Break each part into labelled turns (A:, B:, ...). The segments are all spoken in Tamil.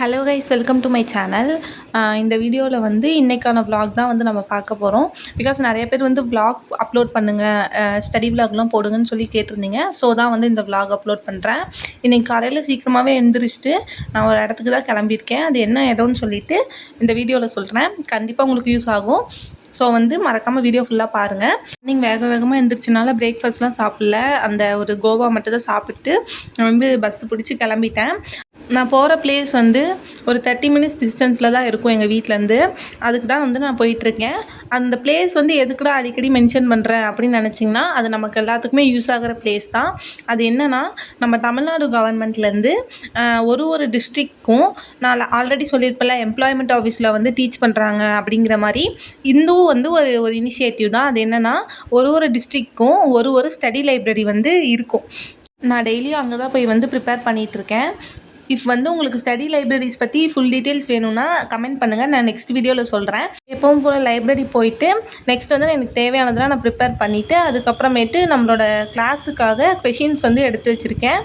A: Hello guys welcome to my channel இந்த வீடியோவில் வந்து இன்றைக்கான வ்ளாக் தான் வந்து நம்ம பார்க்க போகிறோம் பிகாஸ் நிறைய பேர் வந்து வ்ளாக் அப்லோட் பண்ணுங்கள் ஸ்டடி vlogலாம் போடுங்கன்னு சொல்லி கேட்டிருந்தீங்க. ஸோ தான் வந்து இந்த vlog அப்லோட் பண்ணுறேன் இன்றைக்கி காலையில் சீக்கிரமாகவே எழுந்திரிச்சிட்டு நான் ஒரு இடத்துக்கு தான் கிளம்பியிருக்கேன். அது என்ன இடம்னு சொல்லிட்டு இந்த வீடியோவில் சொல்கிறேன் கண்டிப்பாக உங்களுக்கு யூஸ் ஆகும். ஸோ வந்து மறக்காமல் வீடியோ ஃபுல்லாக பாருங்கள் நீங்கள் வேக வேகமாக எழுந்திரிச்சனால பிரேக்ஃபாஸ்ட்லாம் சாப்பிடல. அந்த ஒரு கோவா மட்டும் தான் சாப்பிட்டு நான் வந்து பஸ்ஸு பிடிச்சி கிளம்பிட்டேன். நான் போகிற பிளேஸ் வந்து ஒரு தேர்ட்டி மினிட்ஸ் டிஸ்டன்ஸில் தான் இருக்கும் எங்கள் வீட்டிலேருந்து அதுக்கு தான் வந்து நான் போயிட்டுருக்கேன். அந்த பிளேஸ் வந்து எதுக்குடா அடிக்கடி மென்ஷன் பண்ணுறேன் அப்படின்னு நினச்சிங்கன்னா அது நமக்கு எல்லாத்துக்குமே யூஸ் ஆகிற பிளேஸ் தான். அது என்னென்னா நம்ம தமிழ்நாடு கவர்மெண்ட்லேருந்து ஒரு ஒரு டிஸ்ட்ரிக்ட்க்கும் நான் ஆல்ரெடி சொல்லியிருப்பேன்ல எம்ப்ளாய்மெண்ட் ஆஃபீஸில் வந்து டீச் பண்ணுறாங்க அப்படிங்கிற மாதிரி இதுவும் வந்து ஒரு ஒரு இனிஷியேட்டிவ் தான். அது என்னென்னா ஒரு ஒரு டிஸ்ட்ரிக்ட்க்கும் ஒரு ஒரு ஸ்டடி லைப்ரரி வந்து இருக்கும். நான் டெய்லியும் அங்கே தான் போய் வந்து ப்ரிப்பேர் பண்ணிகிட்ருக்கேன் இஃப் வந்து உங்களுக்கு ஸ்டடி லைப்ரரிஸ் பற்றி ஃபுல் டீட்டெயில்ஸ் வேணும்னா கமெண்ட் பண்ணுங்கள் நான் நெக்ஸ்ட் வீடியோவில் சொல்கிறேன் எப்பவும் போல் லைப்ரரி போயிட்டு நெக்ஸ்ட் வந்து எனக்கு தேவையானதெல்லாம் நான் ப்ரிப்பேர் பண்ணிவிட்டு அதுக்கப்புறமேட்டு நம்மளோட கிளாஸுக்காக கொஷின்ஸ் வந்து எடுத்து வச்சுருக்கேன்.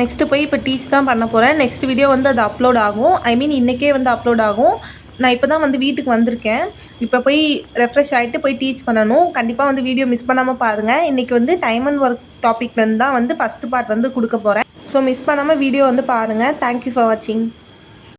A: நெக்ஸ்ட்டு போய் இப்போ டீச் தான் பண்ண போகிறேன் நெக்ஸ்ட் வீடியோ வந்து அது அப்லோட் ஆகும். ஐ மீன் இன்றைக்கே வந்து அப்லோட் ஆகும். நான் இப்போ தான் வந்து வீட்டுக்கு வந்திருக்கேன். இப்போ போய் ரெஃப்ரெஷ் ஆகிட்டு போய் டீச் பண்ணணும். கண்டிப்பாக வந்து வீடியோ மிஸ் பண்ணாமல் பாருங்கள் இன்றைக்கி வந்து டைம் அண்ட் ஒர்க் டாப்பிக்லேருந்து தான் வந்து ஃபஸ்ட்டு பார்ட் வந்து கொடுக்க போகிறேன் ஸோ மிஸ் பண்ணாமல் வீடியோ வந்து பாருங்கள் தேங்க்யூ ஃபார் வாட்சிங்